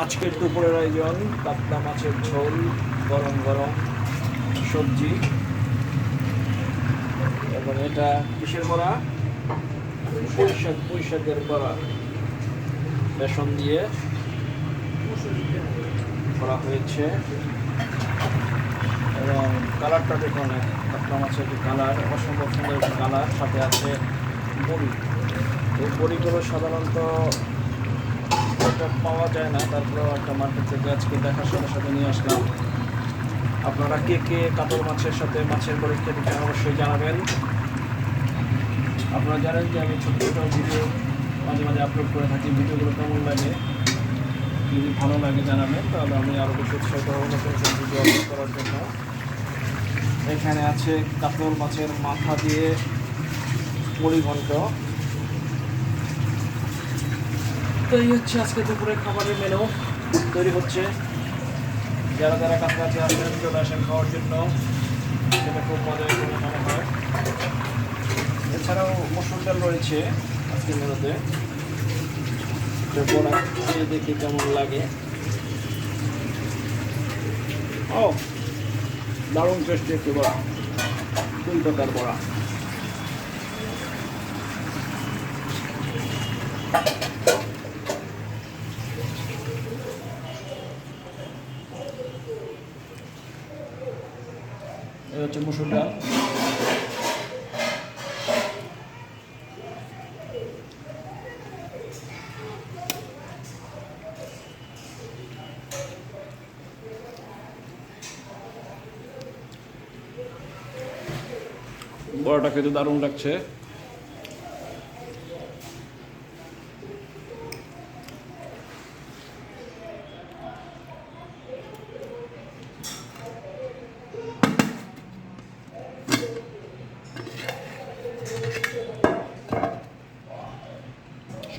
আজকের দুপুরের আয়োজন কাতলা মাছের ঝোল, গরম গরম সবজি। এবং এটা কিসের বড়া? পুঁইশাক পুঁইশাকের বড়া। বেসন দিয়ে করা হয়েছে। এবং কালারটা দেখুন কাতলা মাছের যে কালার, অসম্ভব সুন্দর কালার, সাথে আছে বড়ি এই বড়িগুলো সাধারণত পাওয়া যায় না, তারপরেও একটা মার্কেট থেকে আজকে দেখার সাথে সাথে নিয়ে আসলাম। আপনারা কে কে কাতল মাছের সাথে মাছের বড়ি খেতে অবশ্যই জানাবেন। আপনারা জানেন যে আমি ছোটো ছোটো ভিডিও মাঝে মাঝে আপলোড করে থাকি, ভিডিওগুলো কেমন লাগে যদি ভালো লাগে জানাবেন, তাহলে আমি আরও বেশি উৎসাহিত হব নতুন ভিডিও আপলোড করার জন্য। এখানে আছে কাতল মাছের মাথা দিয়ে মুড়ি ঘন্ট তো এই হচ্ছে আজকে দুপুরে খাবারের মেনু তৈরি হচ্ছে। যারা যারা কাছাকাছি আসবেন চলে আসেন খাওয়ার জন্য। সেটা খুব মজা করে মনে হয়। এছাড়াও মসুর ডাল রয়েছে আজকের মেনুতে। বড়া খেয়ে দেখি কেমন লাগে। ও, দারুণ টেস্টি একটি বড়া। ফুল টাকার বড়া। এই হচ্ছে মুসুর ডাল বড়টা খেতে দারুণ লাগছে।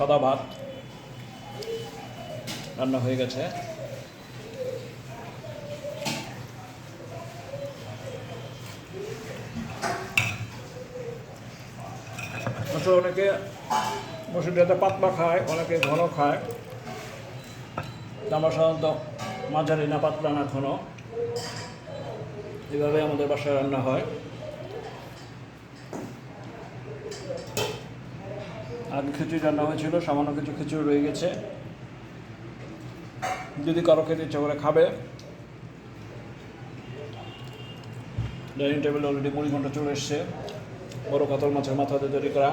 সাদা ভাত রান্না হয়ে গেছে। অনেকে মসুর ডালটা পাতলা খায়, অনেকে ঘন খায়। আমরা সাধারণত মাঝারি না পাতলা না ঘন। এভাবে আমাদের বাসায় রান্না হয়। আগে খিচুড়ি রান্না হয়েছিল, সামান্য কিছু খিচুড়ি রয়ে গেছে। যদি কারও খেতে ইচ্ছা করে খাবে, ডাইনিং টেবিল অলরেডি মুড়ি ঘণ্টা চলে এসছে। বড় কাতল মাছের মাথা দিয়ে তৈরি করা।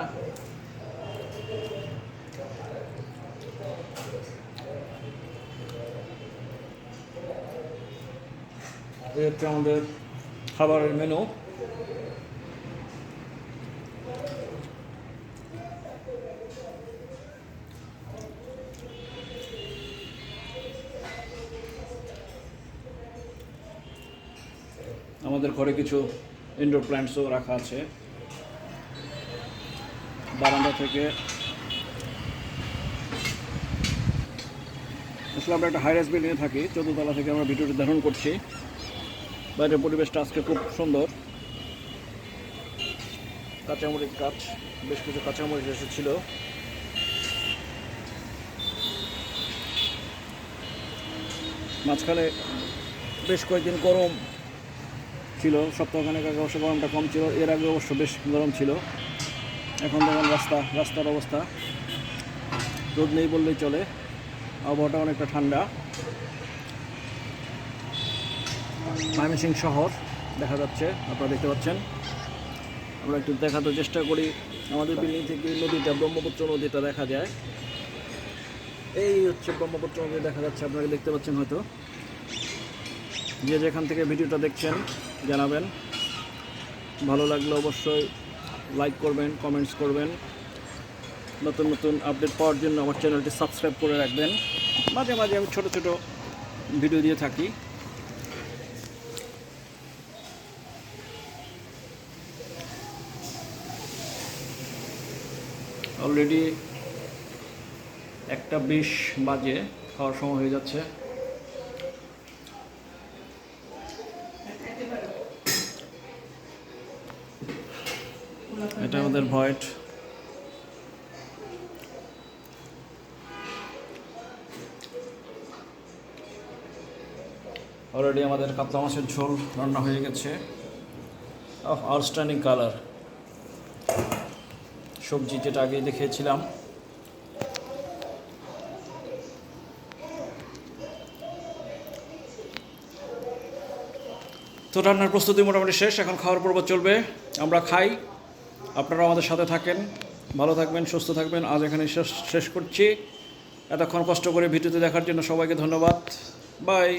হচ্ছে আমাদের খাবারের মেনু আমাদের ঘরে কিছু ইনডোর প্ল্যান্টসও রাখা আছে। বারান্দা থেকে। আসলে আমরা একটা হাইরাইস বিল্ডিংয়ে থাকি চোদ্দতলা থেকে আমরা ভিডিওটি ধারণ করছি। বাইরের পরিবেশটা আজকে খুব সুন্দর। কাঁচামরিচ গাছ, বেশ কিছু কাঁচামরিচ এসেছিল। মাঝখানে বেশ কয়েকদিন গরম ছিল, সপ্তাহখানেক আগে অবশ্য গরমটা কম ছিল, এর আগে অবশ্য বেশ গরম ছিল। এখন দেখুন রাস্তা, রাস্তার অবস্থা। রোদ নেই বললেই চলে, আবহাওয়াটা অনেকটা ঠান্ডা। ময়মনসিং শহর দেখা যাচ্ছে, আপনারা দেখতে পাচ্ছেন। আমরা একটু দেখাতে চেষ্টা করি, আমাদের বিল্ডিং থেকে নদীটা, ব্রহ্মপুত্র নদীটা দেখা যায়। এই হচ্ছে ব্রহ্মপুত্র নদী দেখা যাচ্ছে, আপনারা দেখতে পাচ্ছেন হয়তো। যে যেখান থেকে ভিডিওটা দেখছেন জানাবেন। ভালো লাগলে অবশ্যই লাইক করবেন কমেন্টস করবেন। নতুন নতুন আপডেট পাওয়ার জন্য আমার চ্যানেলটি সাবস্ক্রাইব করে রাখবেন। মাঝে মাঝে আমি ছোট ছোট ভিডিও দিয়ে থাকি। অলরেডি একটা বিশ বাজে, খাওয়ার সময় হয়ে যাচ্ছে। এটা আমাদের ভয়েট। অলরেডি আমাদের কাতলা মাছের ঝোল রান্না হয়ে গেছে। আউটস্ট্যান্ডিং কালার সবজি যেটা আগে দেখিয়েছিলাম। তো রান্নার প্রস্তুতি মোটামুটি শেষ, এখন খাওয়ার পর্ব চলবে। আমরা খাই। আপনারাও আমাদের সাথে থাকেন, ভালো থাকবেন, সুস্থ থাকবেন। আজ এখানে শেষ শেষ করছি। এতক্ষণ কষ্ট করে ভিডিওতে দেখার জন্য সবাইকে ধন্যবাদ। বাই।